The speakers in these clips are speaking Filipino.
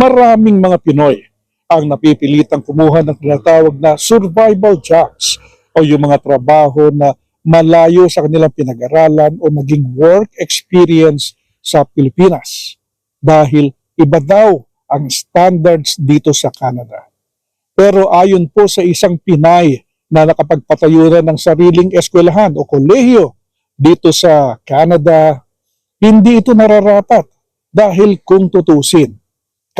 maraming mga Pinoy ang napipilitang kumuha ng tinatawag na survival jobs o yung mga trabaho na malayo sa kanilang pinag-aralan o naging work experience sa Pilipinas dahil iba daw ang standards dito sa Canada. Pero ayon po sa isang Pinay na nakapagpatayo na ng sariling eskwelahan o kolehiyo dito sa Canada, hindi ito nararapat dahil kung tutusin,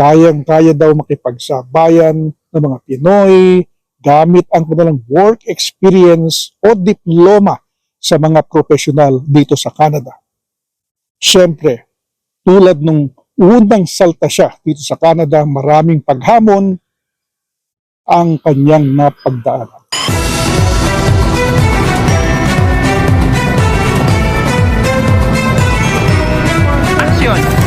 kayang-kaya daw makipagsabayan ng mga Pinoy gamit ang kanilang work experience o diploma sa mga profesional dito sa Canada. Siyempre, tulad nung unang salta siya dito sa Canada, maraming paghamon ang kanyang napagdaanan. Aksyon!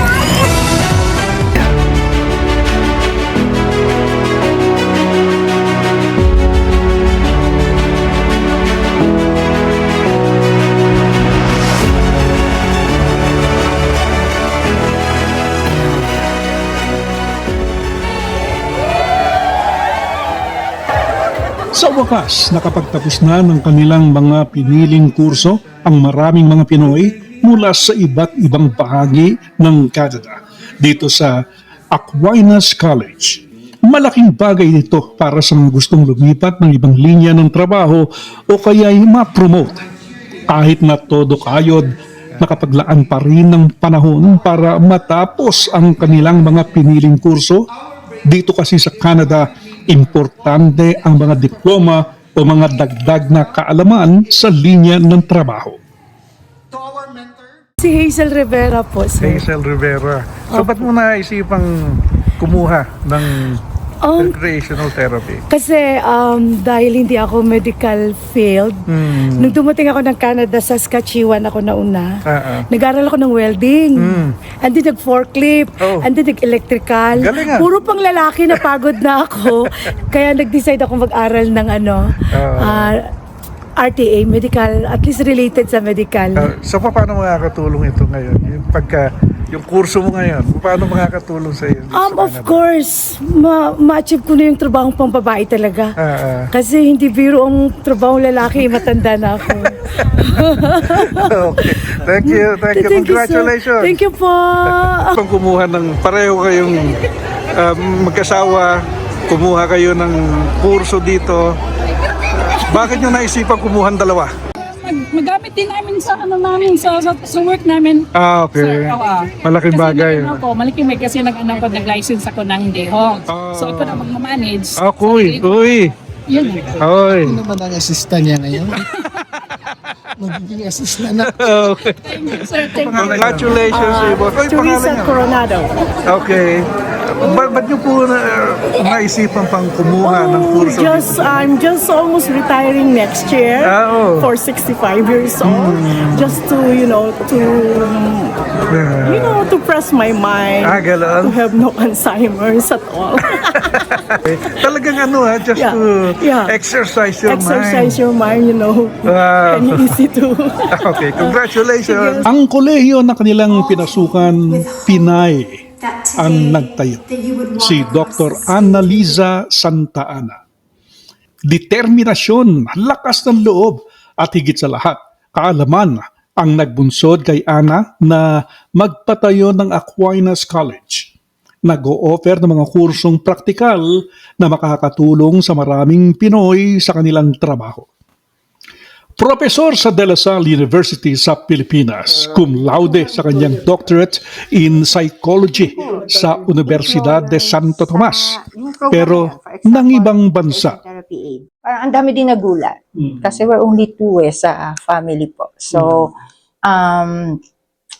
Wakas, nakapagtapos na ng kanilang mga piniling kurso ang maraming mga Pinoy mula sa iba't ibang bahagi ng Canada dito sa Aquinas College. Malaking bagay ito para sa mga gustong lumipat ng ibang linya ng trabaho o kaya'y ma-promote. Kahit na todo kayod, nakapaglaan pa rin ng panahon para matapos ang kanilang mga piniling kurso dito kasi sa Canada, importante ang mga diploma o mga dagdag na kaalaman sa linya ng trabaho. Si Hazel Rivera po, sir. Hazel Rivera. So, ba't mo naisipang kumuha ng Um, recreational therapy? kasi um, dahil hindi ako medical field, Hmm. nung dumating ako ng Canada, Saskatchewan ako nauna. Ah. Nag-aral ako ng welding. Mm. And then nag-forklift. Oh. And then nag-electrical. Ah. Puro pang lalaki na pagod na ako. Kaya nag-decide ako mag-aral ng ano, Ah. ah, RTA, medical, at least related sa medical. Ah, so, paano makakatulong ito ngayon? Yung pagka, yung kurso mo ngayon, paano makakatulong sa iyo? Um, of course, ma- ma-achieve ko na yung trabaho pang babae talaga. Ah, ah. Kasi hindi biro ang trabaho lalaki, matanda na ako. okay. Thank you. Thank you. sir. Congratulations. Thank you po. Kung kumuha ng pareho kayong um, mag-asawa, kumuha kayo ng kurso dito, bakit nyo naisipan kumuha ng dalawa? Mag- magamit din namin sa ano namin sa sa, sa work namin. Ah, okay. Sa- oo. Malaking kasi bagay. Kasi ako, malaking may kasi nag ano ko nag-license ako ng dehong. Ah. So ako na magmamanage. Ah, kuy, uy. Yun. Oy. Ano ba ang assistant niya ngayon? Magiging assistant na. Okay. Thank you, sir. Thank you. Congratulations boss. Oy, pangalan Teresa. Coronado. Okay. Ba ba't niyo po na, naisipan pang kumuha ng kurso? Just, I'm just almost retiring next year Ah, oh. for 65 years old. Just to, you know, to, you know, to press my mind. Ah, To gano'n? have no Alzheimer's at all. Okay. Talagang ano ha, just Yeah. to Yeah. exercise your Exercise mind. your mind, you know. Wow. And easy to. Okay, congratulations. Ang kolehiyo na kanilang pinasukan, Pinay ang nagtayo. si Dr. Annalisa Santa Ana. Determinasyon, lakas ng loob at higit sa lahat, kaalaman ang nagbunsod kay Ana na magpatayo ng Aquinas College. Nag-o-offer ng mga kursong praktikal na makakatulong sa maraming Pinoy sa kanilang trabaho. Profesor sa De La Salle University sa Pilipinas, cum laude sa kanyang doctorate in psychology sa Universidad de Santo Tomas, pero ng ibang bansa. Parang ang dami din nagulat. Kasi we're only two eh, sa ah, family po. So, um,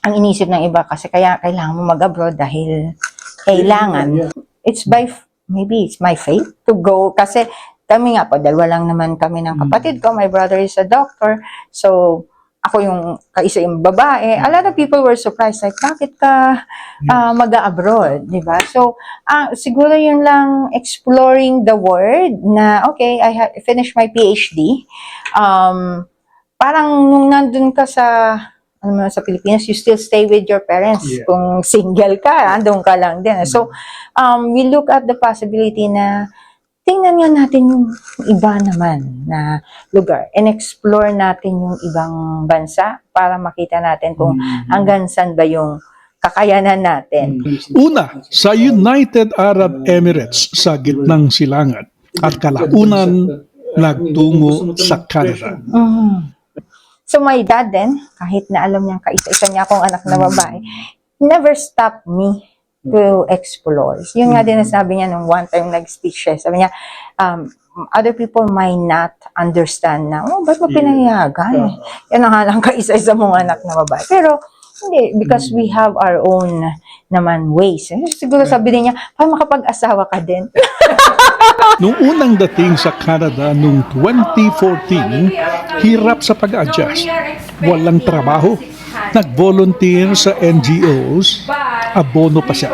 ang inisip ng iba kasi kaya kailangan mo mag-abroad dahil kailangan. It's by, maybe it's my fate to go. Kasi kami nga po, dalawa lang naman kami ng kapatid ko. My brother is a doctor. So, ako yung kaisa yung babae. A lot of people were surprised like, bakit ka ah, mag-abroad, di ba? So, ah, siguro yun lang exploring the world na, okay, I ha- finished my PhD. Um, parang nung nandun ka sa ano mo sa Pilipinas, you still stay with your parents. Yeah. Kung single ka, andun ka lang din. So, um, we look at the possibility na tingnan nga natin yung iba naman na lugar and explore natin yung ibang bansa para makita natin kung hanggang saan ba yung kakayanan natin. Una, sa United Arab Emirates sa gitnang silangan at kalaunan nagtungo sa Canada. Mhm. So my dad din, kahit na alam niyang kaisa-isa niya akong anak na babae, never stopped me to explore. Yun nga din ang sabi niya nung one time nag-speech siya. Sabi niya, um, other people might not understand na, oh, ba't mo pinayagan? Yan ang halang kaisa-isa mong anak na babae. Pero, hindi, because we have our own naman ways. Eh, Siguro sabi din niya, pa makapag-asawa ka din. Nung unang dating sa Canada noong 2014, hirap sa pag-adjust. Walang trabaho. Nag-volunteer sa NGOs, abono pa siya.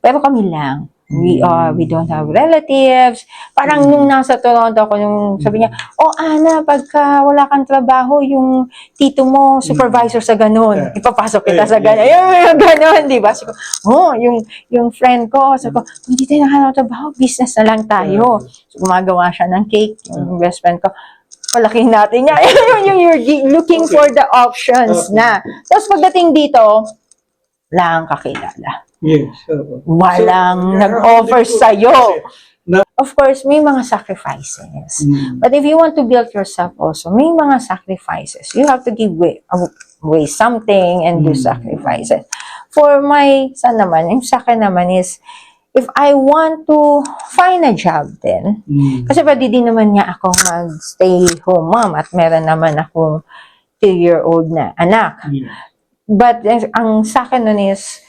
Pero kami lang. We are, we don't have relatives. Parang nung nasa Toronto ako, yung sabi niya, oh Ana, pagka wala kang trabaho, yung tito mo, supervisor sa ganun. Ipapasok kita sa ganun. Yung, yung ganun, di ba? Ko, oh, yung, yung friend ko, sabi ko, hindi tayo nakalatrabaho, business na lang tayo. So, gumagawa siya ng cake, yung best friend ko, palaking natin niya. yung, yung you're looking for the options na. Tapos pagdating dito, lang kakilala Yes. oo. walang So, nag-offer sa'yo. na- Of course, may mga sacrifices. Mm. But if you want to build yourself also, may mga sacrifices. You have to give way, away something and do Mm. sacrifices. For my son naman, yung sa akin naman is, if I want to find a job then, Mm. kasi pwede din naman nga ako mag-stay home mom at meron naman akong two-year-old na anak. Yeah. But ang sa akin nun is,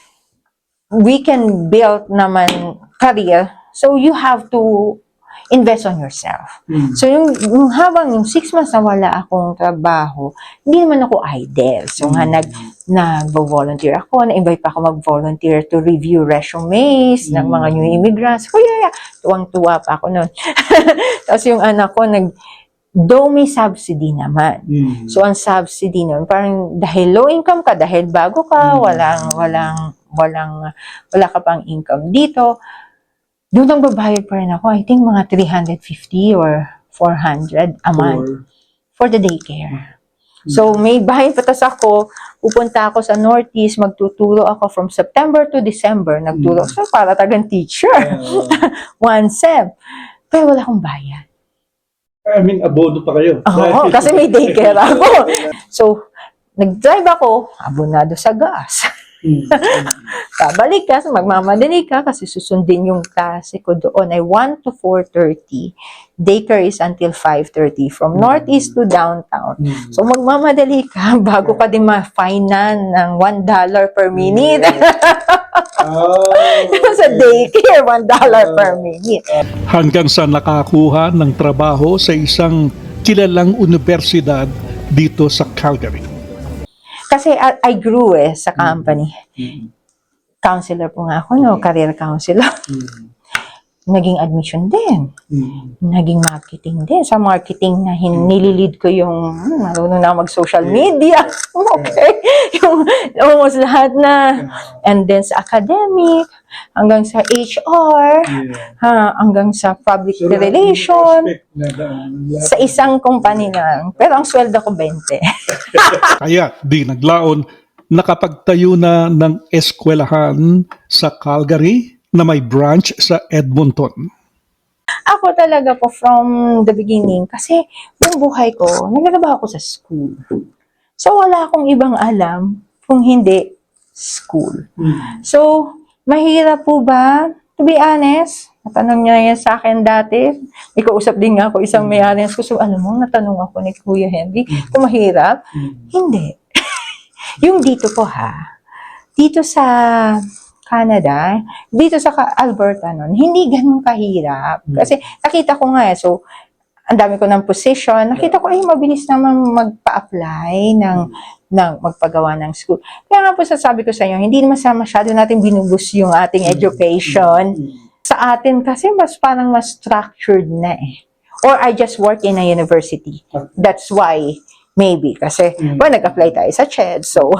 we can build naman career. So you have to invest on yourself. Mm. So yung, yung habang yung six months na wala akong trabaho, hindi naman ako idle. So nga nag, nag-volunteer ako, na-invite pa ako mag-volunteer to review resumes ng mga new immigrants. Kuya, tuwang-tuwa pa ako noon. Tapos yung anak ko, nag, though may subsidy naman. Mm. So, ang subsidy nun, parang dahil low income ka, dahil bago ka, walang, walang, walang, wala ka pang income dito, doon ang babayad pa rin ako. I think mga 350 or 400 a month Or, for the daycare. So, may bahay patas ako, pupunta ako sa Northeast, magtuturo ako from September to December, nagturo. So, para tagang teacher. One sem. Pero wala akong bayad. I mean, abono pa kayo. Oo, kasi may daycare ako. So, nag-drive ako, abonado sa gas. Mm. Babalik ka, so magmamadali ka kasi susundin yung klase ko doon ay 1 to 4.30. Daycare is until 5.30 from northeast to downtown. Mm. So magmamadali ka bago ka din ma-finan ng $1 per minute. Ah, sa daycare, $1 per minute. Hanggang sa nakakuha ng trabaho sa isang kilalang universidad dito sa Calgary. Kasi I, I grew eh sa company. Mm. Counselor po nga ako, no? Career counselor. Mm. Naging admission din. Mm. naging marketing din. Sa marketing na hin- nililid ko yung, hmm, marunong na mag-social media. okay. yung almost lahat na. And then sa academic, hanggang sa HR, Yeah. ha, hanggang sa public So, lahat ng relation, aspect na daan, lahat- sa isang company lang. Pero ang sweldo ko 20. Kaya di naglaon, nakapagtayo na ng eskwelahan sa Calgary na may branch sa Edmonton. Ako talaga po from the beginning, kasi yung buhay ko, naglalaba ako sa school. So wala akong ibang alam kung hindi school. Mm. So, mahirap po ba? To be honest, natanong niya yan sa akin dati. May kausap din nga ako isang may-ari ng school. So, alam mo, natanong ako ni Kuya Henry, kung mahirap? Hindi. yung dito po ha, dito sa Canada, dito sa Alberta nun, hindi ganun kahirap. Kasi nakita ko nga eh, so, ang dami ko ng position, nakita ko ay mabilis naman magpa-apply ng ng magpagawa ng school. Kaya nga po sasabi ko sa inyo, hindi naman sa masyado natin binubus yung ating education. Sa atin kasi mas parang mas structured na eh. Or I just work in a university. That's why Maybe. Kasi, well, nag-apply tayo sa CHED. So,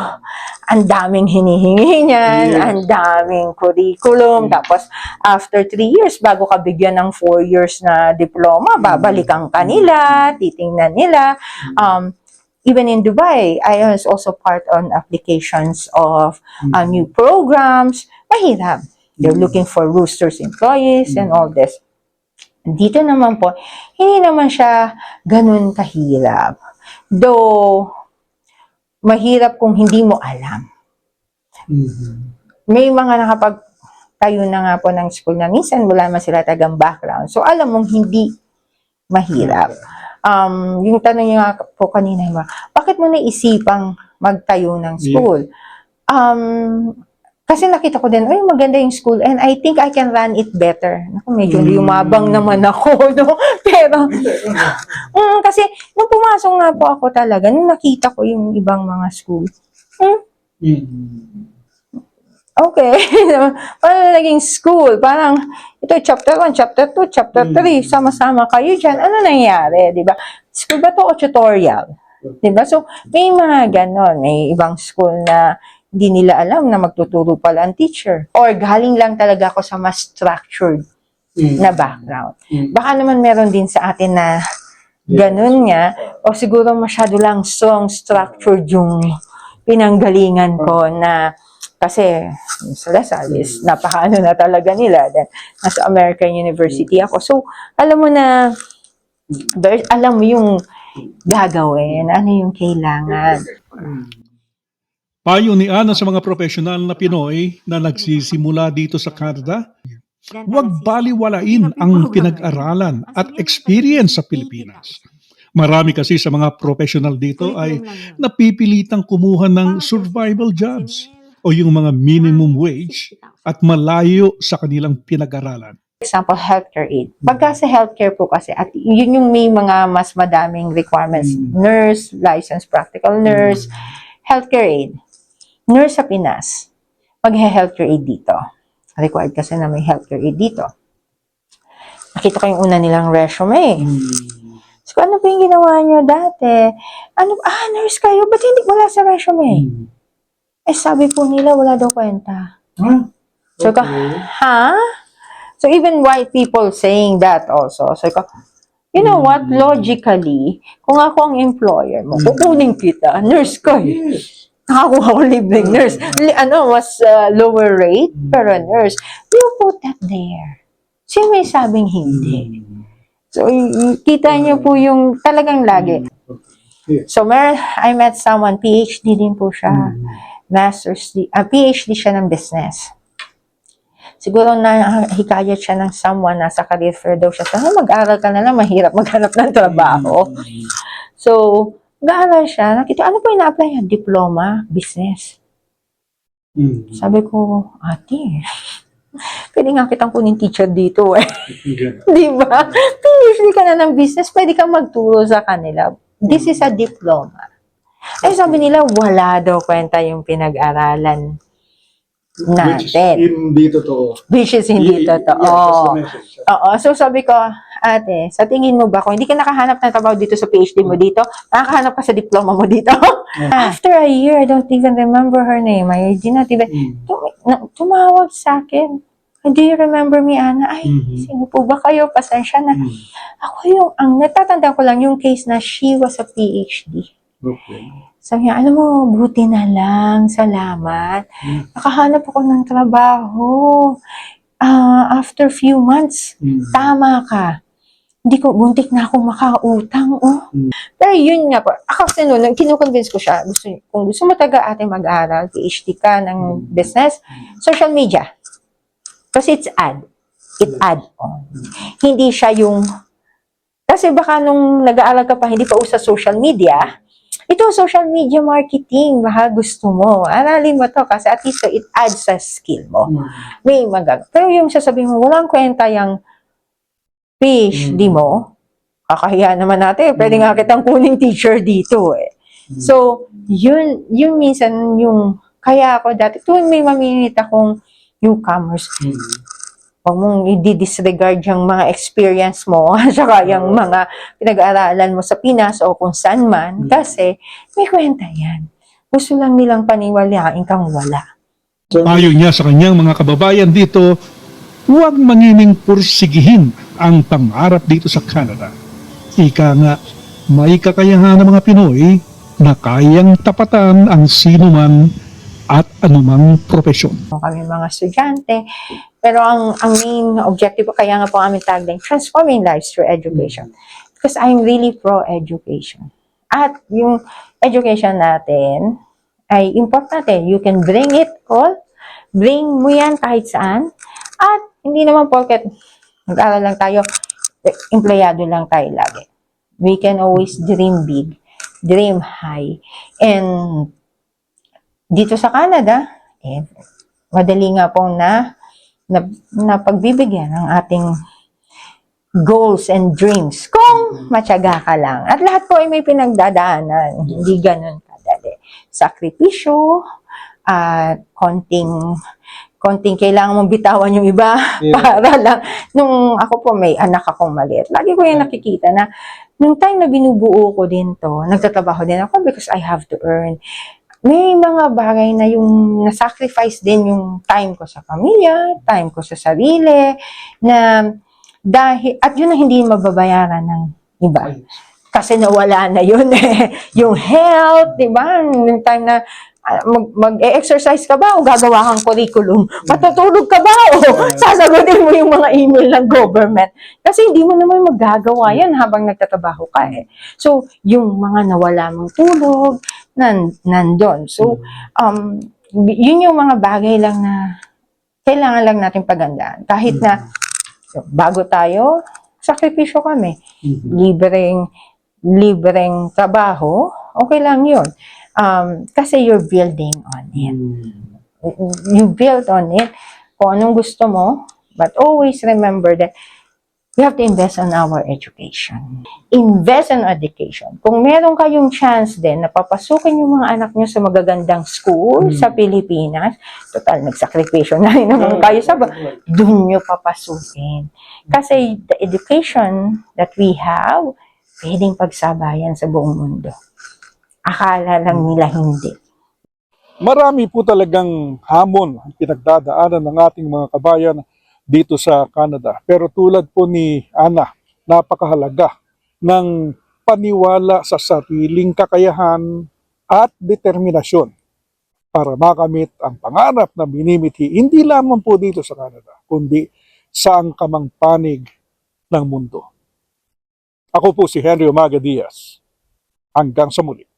ang daming hinihingi niyan, ang daming curriculum. Tapos, after three years, bago ka bigyan ng four years na diploma, babalikan ka nila, titingnan nila. Um, even in Dubai, I was also part on applications of uh, new programs. Mahirap. They're looking for roosters employees and all this. Dito naman po, hindi naman siya ganun kahirap. Though, mahirap kung hindi mo alam. May mga nakapag tayo na nga po ng school na minsan wala man sila tagang background. So, alam mong hindi mahirap. Um, yung tanong niya nga po kanina, bakit mo naisipang magtayo ng school? Um, kasi nakita ko din, ay maganda yung school and I think I can run it better. Naku, medyo lumabang naman ako, no? Pero, mm, kasi nung pumasok nga po ako talaga, nung nakita ko yung ibang mga school, hmm, okay. Paano naging school? Parang, ito chapter 1, chapter 2, chapter 3, sama-sama kayo dyan. Ano nangyari, di ba? School ba to o tutorial? Di ba? So, may mga ganon. May ibang school na hindi nila alam na magtuturo pala ang teacher. Or galing lang talaga ako sa mas structured na background. Baka naman meron din sa atin na ganun nga, o siguro masyado lang strong structured yung pinanggalingan ko na kasi sa Lasal is napakaano na talaga nila. Then, nasa American University ako. So, alam mo na, there, alam mo yung gagawin, ano yung kailangan. Payo ni Ana sa mga profesional na Pinoy na nagsisimula dito sa Canada, huwag baliwalain ang pinag-aralan at experience sa Pilipinas. Marami kasi sa mga professional dito ay napipilitang kumuha ng survival jobs o yung mga minimum wage at malayo sa kanilang pinag-aralan. example, healthcare aid. Pagka sa healthcare po kasi, at yun yung may mga mas madaming requirements. Nurse, licensed practical nurse, healthcare aid. Nurse sa Pinas, mag-healthcare aid dito. Required kasi na may healthcare aid dito. Nakita ko yung una nilang resume. So, ano ba yung ginawa nyo dati? Ano, ah, nurse kayo? Ba't hindi wala sa resume? Eh, sabi po nila, wala daw kwenta. So, ko, ha? So, even white people saying that also. So, ko, you know what? Logically, kung ako ang employer mo, kukunin kita, nurse ko eh. Nakakuha ko libreng nurse. Li- ano, mas uh, lower rate, pero nurse. You put that there. Sino may sabing hindi? So, y- y- kita niyo po yung talagang lagi. So, mer I met someone, PhD din po siya. Master's, di- ah, PhD siya ng business. Siguro na hikayat siya ng someone, nasa career fair daw siya. Sabi, mag-aral ka na lang, mahirap maghanap ng trabaho. So, mag-aaral siya. Nakita, ano po yung na-apply niya? Diploma, business. Sabi ko, ate, pwede nga kitang kunin teacher dito eh. Di ba? PhD ka na ng business, pwede kang magturo sa kanila. This is a diploma. Eh sabi nila, wala daw kwenta yung pinag-aralan natin. Hindi totoo. Which is hindi totoo. Oo. So sabi ko, ate, sa tingin mo ba kung hindi ka nakahanap ng trabaho dito sa PhD mo dito, nakakahanap ka sa diploma mo dito? After a year, I don't even remember her name. I did not even, tum- na- tumawag sa akin. Do you remember me, Ana? Ay, sino po ba kayo? Pasensya na. Ako yung, ang natatanda ko lang yung case na she was a PhD. Sabi niya, alam mo, buti na lang, salamat. Nakahanap ako ng trabaho. Ah, after few months, tama ka. Hindi ko, buntik na ako makautang, oh. Pero yun nga po, ako kasi noon, kinukonvince ko siya, gusto, kung gusto mo taga ate mag-aral, PhD ka ng business, social media. Kasi it's ad. It add on. Hindi siya yung, kasi baka nung nag-aaral ka pa, hindi pa usa social media, ito social media marketing, baka gusto mo. Aralin mo to kasi at least it adds sa skill mo. May magag. Pero yung sasabihin mo, walang kwenta yung PhD mo, kakahiya naman natin. Pwede nga kitang kuning teacher dito eh. So, yun, yun minsan yung, kaya ako dati, tuwing may mamimit akong newcomers, Huwag mong i-disregard yung mga experience mo at saka yung mga pinag-aaralan mo sa Pinas o kung saan man kasi may kwenta yan. Gusto lang nilang paniwalain kang wala. Payo niya sa kanyang mga kababayan dito, huwag mangining pursigihin ang pangarap dito sa Canada. Ika nga, may kakayahan ng mga Pinoy na kayang tapatan ang sino man at anumang profesyon. kami mga estudyante. Pero ang, ang main objective ko, kaya nga po aming tagline, transforming lives through education. Because I'm really pro-education. At yung education natin ay importante. You can bring it all. Bring mo yan kahit saan. Hindi naman porket mag-aral lang tayo, eh, empleyado lang tayo lagi. We can always dream big, dream high. And dito sa Canada, eh, madali nga pong na, na, na pagbibigyan ng ating goals and dreams kung matyaga ka lang. At lahat po ay may pinagdadaanan. Hindi ganun kadali. Sakripisyo, at konting konting kailangan mong bitawan yung iba para lang nung ako po may anak akong maliit. Lagi ko yung nakikita na nung time na binubuo ko din to, nagtatrabaho din ako because I have to earn may mga bagay na yung na-sacrifice din yung time ko sa pamilya, time ko sa sarili, na dahil, at yun ang hindi mababayaran ng iba. Kasi nawala na yun eh. Yung health, di ba? Yung time na ah, mag, mag-exercise ka ba o gagawa kang curriculum? Matutulog ka ba o sasagutin mo yung mga email ng government? Kasi hindi mo naman magagawa yan habang nagtatrabaho ka eh. So, yung mga nawala mong tulog, nan, nandun. So, um, yun yung mga bagay lang na kailangan lang natin pagandaan. Kahit na bago tayo, sakripisyo kami. Libreng, libreng trabaho, okay lang yun. Um, kasi you're building on it. You build on it kung anong gusto mo, but always remember that we have to invest on our education. Invest in education. Kung meron kayong chance din na papasukin yung mga anak nyo sa magagandang school sa Pilipinas, total, nagsakripisyo na rin naman kayo sa ba, doon nyo papasukin. Kasi the education that we have, pwedeng pagsabayan sa buong mundo. Akala lang nila hindi. Marami po talagang hamon ang pinagdadaanan ng ating mga kabayan dito sa Canada. Pero tulad po ni Ana, napakahalaga ng paniwala sa sariling kakayahan at determinasyon para makamit ang pangarap na minimithi hindi lamang po dito sa Canada, kundi sa angkamang panig ng mundo. Ako po si Henry Umaga Diaz. Hanggang sa muli.